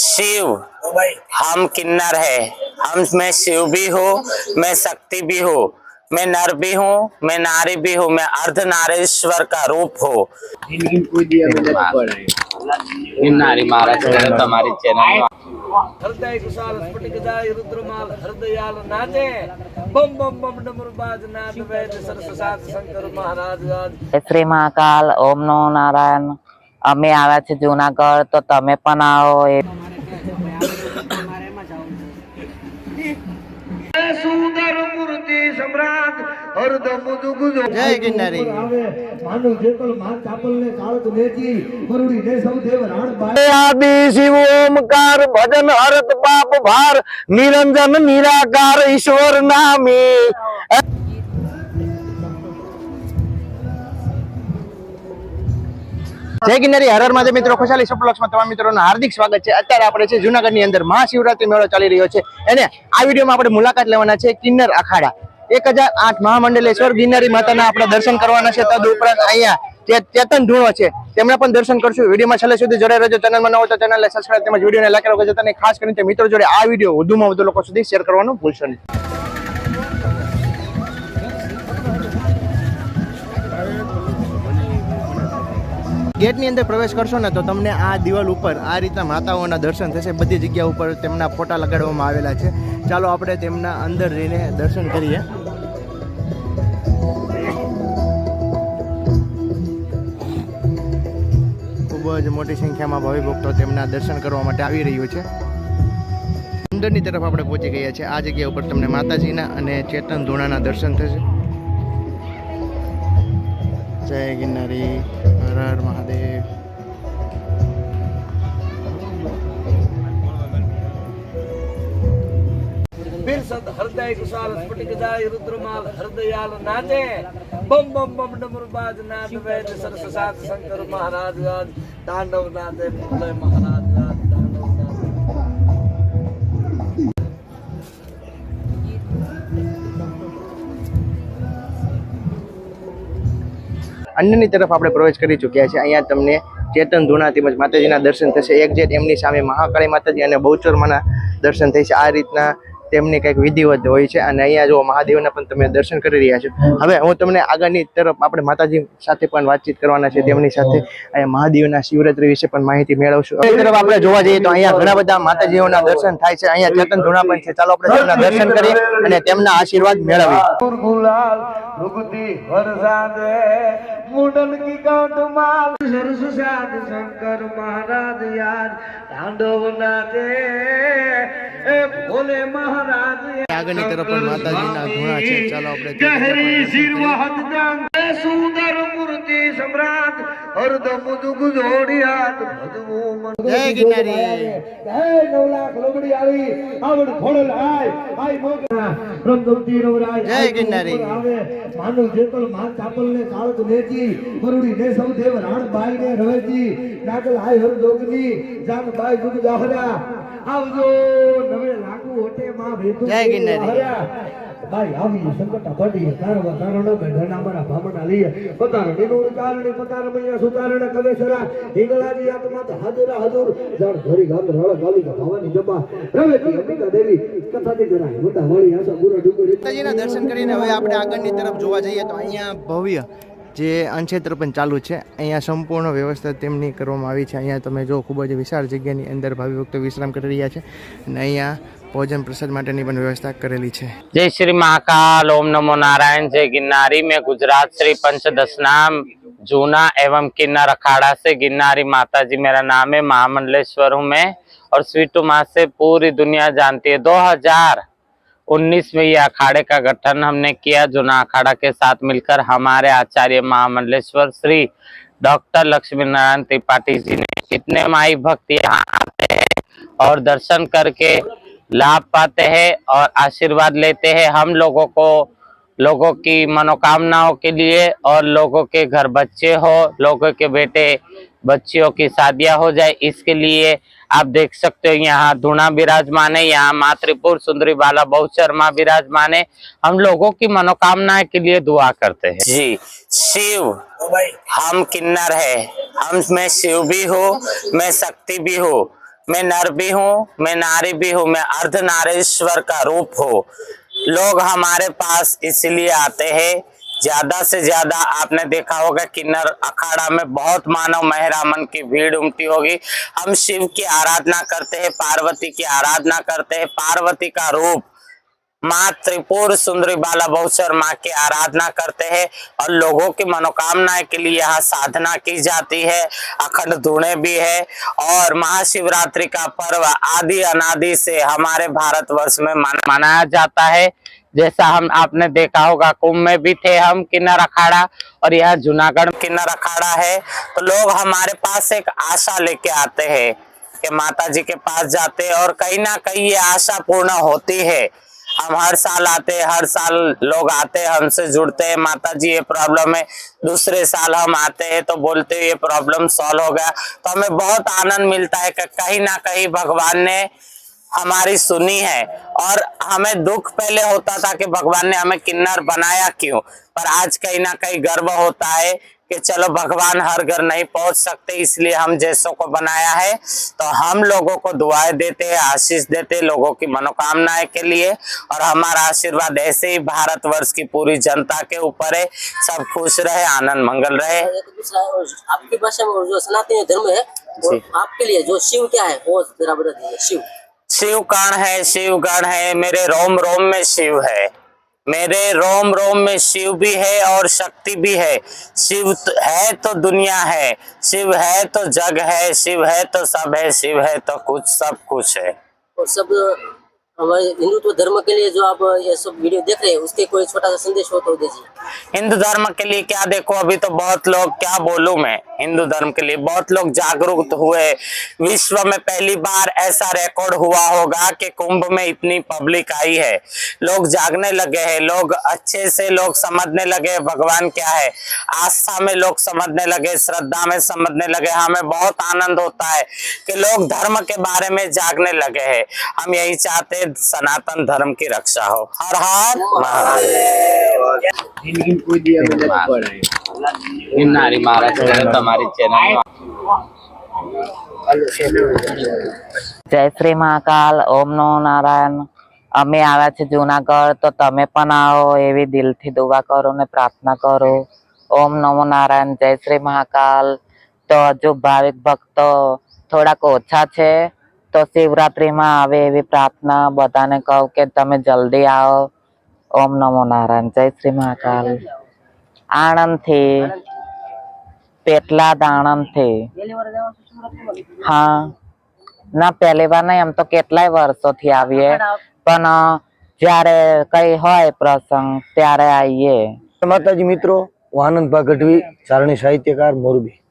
शिव हम किन्नर है। हम मैं शिव भी हूँ मैं शक्ति भी हूँ। मैं नर भी हूँ मैं नारी भी हूँ मैं अर्ध नारेश्वर का रूप हूँ। नारी महाराज हृदय कुशाल स्फटिक रुद्रमाल नाचे। बम बम बम डमरुबाज नाद शंकर महाराज श्री महाकाल ओम नो नारायण। અમે આવ્યા છે જુનાગઢ તો તમે પણ આવો એ. સુંદર મૂર્તિ સમ્રાટ હરદમ દુગુજો જય ગિરનારી. માનવ જેતલ માન ચાપલ ને કાળત નેજી મરુડી ને સૌ દેવ રાણ બાય આદિ શિવ ઓમકાર ભજન હરત પાપ ભાર નિરંજન નિરાકાર ઈશ્વર નામે. જય ગિરનારી હરર હર મિત્રો, ખુશાલી સપલોક્સમાં તમામ મિત્રોનું હાર્દિક સ્વાગત છે. અત્યારે આપણે છે જુનાગઢની અંદર મહાશિવરાત્રી મેળો ચાલી રહ્યો છે. અને આ વિડીયોમાં આપણે મુલાકાત લેવાના છે કિન્નર અખાડા. એક હજાર આઠ મહામંડલેશ્વર ગિરનારી માતાના આપણે દર્શન કરવાના છે. તદ ઉપરાંત અહીંયા જે ચેતન ધૂણો છે. તેમણે પણ દર્શન કરશું. વિડીયોમાં છેલ્લે સુધી જોડાઈ રહેજો. ચેનલમાં ન હોય તો ચેનલને સબસ્ક્રાઈબ તેમજ વિડીયોને લાઈક કરો અને ખાસ કરીને મિત્રો જોડે આ વીડિયો વધુમાં વધુ લોકો સુધી શેર કરવાનું ભૂલશો નહીં. ગેટની અંદર પ્રવેશ કરશો ને તો તમને આ દિવાલ ઉપર આ રીતના માતાઓના દર્શન થશે. બધી જગ્યા ઉપર તેમના ફોટા લગાડવામાં આવેલા છે. ચાલો આપણે તેમના અંદર જઈને દર્શન કરીએ. ખૂબ જ મોટી સંખ્યામાં ભાવિ ભક્તો તેમના દર્શન કરવા માટે આવી રહ્યું છે. અંદરની તરફ આપણે પહોંચી ગયા છે આ જગ્યા ઉપર તમને માતાજીના અને ચેતન ધૂણાના દર્શન થશે. જય ગિરનારી. હર હર મહાદેવ. બિરસદ હૃદય કુશાલ સ્ફટિક જાય રુદ્રમાલ હૃદયાલ નાચે. બમ બમ બમ ડમરુ બાજ નાદ વેદ સરસ સાત શંકર મહારાજ રાજ તાંડવ નાચે ભોલે મહારાજ. અંદરની તરફ આપણે પ્રવેશ કરી ચૂક્યા છે. અહીંયા તમને ચેતન ધૂણા તેમજ માતાજીના દર્શન થશે. એક જેટ એમની સામે મહાકાળી માતાજી અને બહુચરમાના દર્શન થશે. આ રીતના તેમની કંઈક વિધિવત હોય છે અને અહીંયા જો મહાદેવના પણ તમે દર્શન કરી રહ્યા છો. હવે હું તમને આગળની તરફ આપણે માતાજી સાથે પણ વાતચીત કરવાના છે. તેમની સાથે અહીંયા મહાદેવના શિવરાત્રી વિશે પણ માહિતી મેળવશું. એ તરફ આપણે જોવા જઈએ તો અહીંયા ઘણા બધા માતાજીઓના દર્શન થાય છે. અહીંયા ચેતન ધૂણા પણ છે. ચાલો આપણે તેમના દર્શન કરી અને તેમના આશીર્વાદ મેળવીએ. મુંડન કી ગાંઠ માલ. સરસ સાદ શંકર મહારાજ યાદ. તાંડવ નાચે એ ભોલે મહારાજ આગળની તરફ પણ માતાજીના ધૂણા છે. ચાલો આપણે ગહેરી શિરવાહત દાન સુંદર હરદમ દુગ જોડિયાત ભજવું મન. જય ગિરનારી. હે નવ લોબડી આવી. આવડ ખોડલ આય આય મોગરા રમદમતી રવરાય જય ગિરનારી. આવે. માનવ જેતલ માન ચાપલ ને કાળત નેજી મરુડી ને સૌ દેવ રાણ બાઈ ને રવેજી નાગલ આય હર જોગની જાન બાઈ જુગ જાહરા આવજો નવે લાગુ હોટે માં ભેતુ જય ગિરનારી. ભાઈ, આવી સંકટ પડી તારવા તારણ બેઠા મારા ભામણા લઈએ. પતાર નિનુર કારણે પતાર મૈયા સુતારણ કવેસરા હિંગળાજી આત્મા તો હાજરા હાજર. જાણ ધરી ગામ રળ ગાલી ભવાની જપા. રવેજી અંબિકા દેવી. કથાથી કરાય મોટા વાળી આસા ગુરુ ડુંગર માતાજીના દર્શન કરીને હવે આપણે આગળની તરફ જોવા જઈએ તો અહીંયા ભવ્ય જે અનક્ષેત્ર પણ ચાલુ છે, અહીંયા સંપૂર્ણ વ્યવસ્થા તેમની કરવામાં આવી છે. અહીંયા તમે જો ખૂબ જ વિશાળ જગ્યાની અંદર ભાવિ ભક્તો વિશ્રામ કરી રહ્યા છે. અને અહીંયા ભોજન પ્રસાદ માટેની પણ વ્યવસ્થા કરેલી છે जय श्री महाकाल ओम नमो नारायण जय गिरनारी मैं गुजरात श्री पंचदश नाम जूना एवं किन्नर अखाड़ा से गिरनारी माता जी मेरा नाम है महामंडलेश्वर हूँ मैं और स्वीटू माँ से पूरी दुनिया जानती है 2019 में ये अखाड़े का गठन हमने किया जूना अखाड़ा के साथ मिलकर हमारे आचार्य महामंडलेश्वर श्री डॉक्टर लक्ष्मी नारायण त्रिपाठी जी ने इतने माई भक्त यहाँ आते हैं और दर्शन करके लाभ पाते हैं और आशीर्वाद लेते हैं हम लोगों को लोगों की मनोकामनाओं के लिए और लोगों के घर बच्चे हो लोगों के बेटे बच्चियों की शादियाँ हो जाए इसके लिए आप देख सकते हो यहाँ धुना विराजमान है यहाँ मातृपुर सुंदरी बाला बहुचर शर्मा विराजमान है। हम लोगों की मनोकामनाएँ के लिए दुआ करते हैं। जी शिव हम किन्नर है हम मैं शिव भी हूँ मैं शक्ति भी हूँ मैं नर भी हूँ, मैं नारी भी हूँ, मैं अर्ध नारेश्वर का रूप हूँ। लोग हमारे पास इसलिए आते हैं, ज़्यादा से ज़्यादा आपने देखा होगा किन्नर अखाड़ा में बहुत मानव महरामन की भीड़ उमटी होगी। हम शिव की आराधना करते हैं, पार्वती की आराधना करते हैं, पार्वती का रूप माँ त्रिपुर सुंदरी बाला बहुचर माँ की आराधना करते हैं और लोगों की मनोकामनाएँ के लिए यहाँ साधना की जाती है। अखंड धुणे भी है और महाशिवरात्रि का पर्व आदि अनादि से हमारे भारतवर्ष में मन- मनाया जाता है। जैसा हम आपने देखा होगा, कुंभ में भी थे हम किन्नर अखाड़ा और यह जूनागढ़ किन्नर अखाड़ा है। तो लोग हमारे पास एक आशा लेके आते हैं कि माता जी के पास जाते हैं और कहीं ना कहीं ये आशा पूर्ण होती है। हम हर साल आते हर साल लोग आते हमसे जुड़ते हैं। माता जी ये प्रॉब्लम है। दूसरे साल हम आते हैं तो बोलते हैं, ये प्रॉब्लम सॉल्व हो गया। तो हमें बहुत आनंद मिलता है कि कहीं ना कहीं भगवान ने हमारी सुनी है और हमें दुख पहले होता था कि भगवान ने हमें किन्नर बनाया क्यों? पर आज कहीं ना कहीं गर्व होता है कि चलो भगवान हर घर नहीं पहुँच सकते इसलिए हम जैसों को बनाया है। तो हम लोगों को दुआएँ देते हैं आशीष देते हैं लोगों की मनोकामनाएँ के लिए और हमारा आशीर्वाद ऐसे ही भारतवर्ष की पूरी जनता के ऊपर है। सब खुश रहे आनंद मंगल रहे। आपकी भाषा में जो सनातनी धर्म है आपके लिए जो शिव क्या है वो जरा बता दीजिए शिव। शिव कण है, शिव गण है, मेरे रोम रोम में शिव है। मेरे रोम रोम में शिव भी है और शक्ति भी है। शिव है तो दुनिया है, शिव है तो जग है, शिव है तो सब है, शिव है तो कुछ, सब कुछ है। और सब, हमारे हिंदुत्व धर्म के लिए जो आप ये सब वीडियो देख रहे हैं, उसके कोई छोटा सा संदेश हो तो दीजिए। हिंदू धर्म के लिए क्या देखो, अभी तो बहुत लोग क्या बोलू मैं? हिंदू धर्म के लिए बहुत लोग जागरूक हुए। विश्व में पहली बार ऐसा रिकॉर्ड हुआ होगा कि कुंभ में इतनी पब्लिक आई है। लोग जागने लगे हैं, लोग अच्छे से लोग समझने लगे भगवान क्या है। आस्था में लोग समझने लगे, श्रद्धा में समझने लगे, हमें बहुत आनंद होता है कि लोग धर्म के बारे में जागने लगे है। हम यही चाहते सनातन धर्म की रक्षा हो। हर हर महादेव। જય શ્રી મહાકાલ ઓમ નો નારાયણ. અમે આવ્યા છીએ જુનાગઢ તો તમે પણ આવો એવી દિલથી દુવા કરો ને પ્રાર્થના કરો. ઓમ નમો નારાયણ જય શ્રી મહાકાલ. તો હજુ ભાવિક ભક્તો થોડાક ઓછા છે તો શિવરાત્રિમાં આવે એવી પ્રાર્થના. બધાને કહું કે તમે જલ્દી આવો. ઓમ નમો નારાયણ, જય શ્રી મહાકાલ. આણંદથી, પેટલાદ આણંદથી. હા. ના, પહેલી વાર નહીં એમ તો કેટલાય વર્ષોથી આવીએ. પણ જ્યારે કઈ હોય પ્રસંગ, ત્યારે આવીએ. માતાજી મિત્રો, હું આનંદભા ગઢવી ચારણી સાહિત્યકાર મોરબી.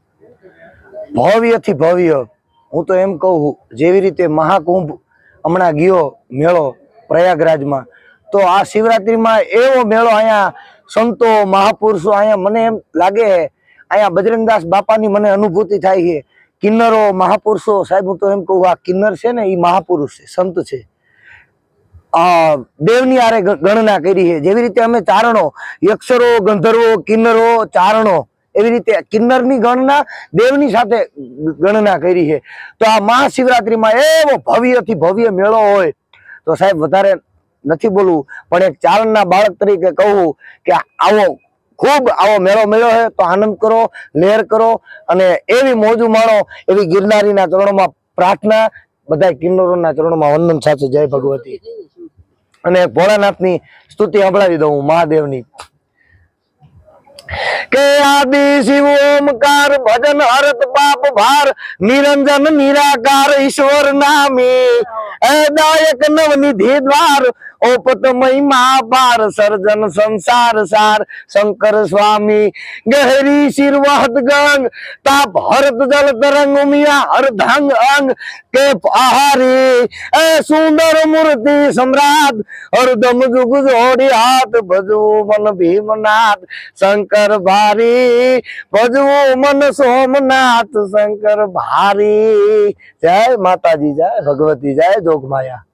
ભવ્યથી ભવ્ય, હું તો એમ કહું જેવી રીતે મહાકુંભ હમણાં ગયો મેળો પ્રયાગરાજમાં તો આ શિવરાત્રીમાં એવો મેળો અહીંયા સંતો, મહાપુરુષો અહીંયા મને એમ લાગે, અહીંયા બજરંગદાસ બાપાની મને અનુભૂતિ થાય છે. કિન્નરો, મહાપુરુષો, સાહેબ હું તો એમ કહું, આ કિન્નર છે ને, એ મહાપુરુષ છે, સંત છે. આ દેવની આરે ગણના કરી છે. જેવી રીતે અમે ચારણો, યક્ષરો, ગંધર્વો, કિન્નરો, ચારણો, એવી રીતે કિન્નરની ગણના દેવની સાથે ગણના કરી છે. તો આ મહાશિવરાત્રીમાં એવો ભવ્યથી ભવ્ય મેળો હોય. તો સાહેબ વધારે નથી બોલવું, પણ એક ચારણના બાળક તરીકે કહું કે આવો, ખૂબ આવો મેળો મેળો છે, તો આનંદ કરો લહેર કરો, અને એવી મોજું માણો, એવી ગિરનારીના ચરણોમાં પ્રાર્થના બધા કિન્નરોના ચરણોમાં વંદન સાથે જય ભગવતી. અને ભોળાનાથની સ્તુતિ સંભળાવી દઉં મહાદેવની. કે આદિ શિવ ઓમકાર, ભજન હરત પાપ ભાર, નિરંજન નિરાકાર, ઈશ્વર નામી દાયક નવનિધિ દ્વાર ઓપત મહિમા પાર સર્જન, સંસાર સાર. શંકર સ્વામી, ગહેરી શિરવાહત ગંગ. તાપ હરત જલ, તરંગ, ઉમિયા, હરધંગ, અંગ. કે પહારી એ સુંદર મૂર્તિ સમ્રાટ. હરદમ જુગ જોડી હાથ, ભજવું મન ભીમનાથ. શંકર ભારી, ભજવું મન સોમનાથ. શંકર ભારી. જય માતાજી, જય ભગવતી, જય જોગમાયા.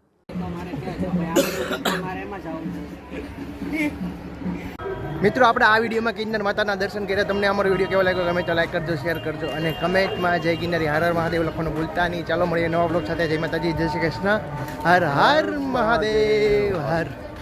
મિત્રો, આપણે આ વિડીયોમાં કિન્નર માતાના દર્શન કર્યા. તમને અમારો વીડિયો કેવો લાગ્યો ગમે તો લાઈક કરજો શેર કરજો અને કમેન્ટમાં જય કિન્નરી. હર હર મહાદેવ લખવાનું ભૂલતા નહીં. ચાલો મળીએ નવા બ્લોગ સાથે. જય માતાજી, જય શ્રી કૃષ્ણ. હર હર મહાદેવ. હર.